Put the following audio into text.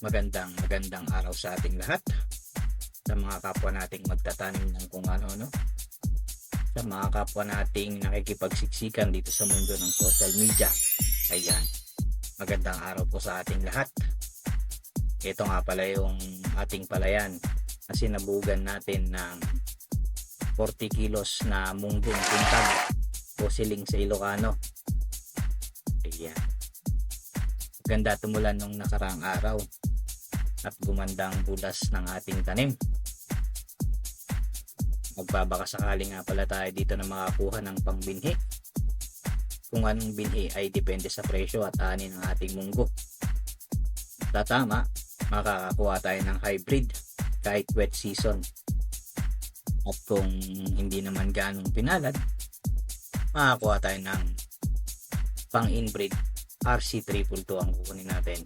Magandang magandang araw sa ating lahat. Sa mga kapwa nating magtatanim ng kung ano-ano. Sa mga kapwa nating nakikipagsiksikan dito sa mundo ng social media. Ayan. Magandang araw po sa ating lahat. Ito nga pala yung ating palayan na sinabugan natin ng 40 kilos na munggong puntag o siling sa Ilocano. Ayan. Ganda tumulan nung nakaraang araw at gumandang bulas ng ating tanim. Magbabaka sakali nga pala tayo dito na makakuha ng pangbinhi. Kung anong binhi ay depende sa presyo at ani ng ating munggo. Tatama, makakakuha tayo ng hybrid kahit wet season. At kung hindi naman ganong pinalad, makakuha tayo ng pang inbreed RC222 ang kukunin natin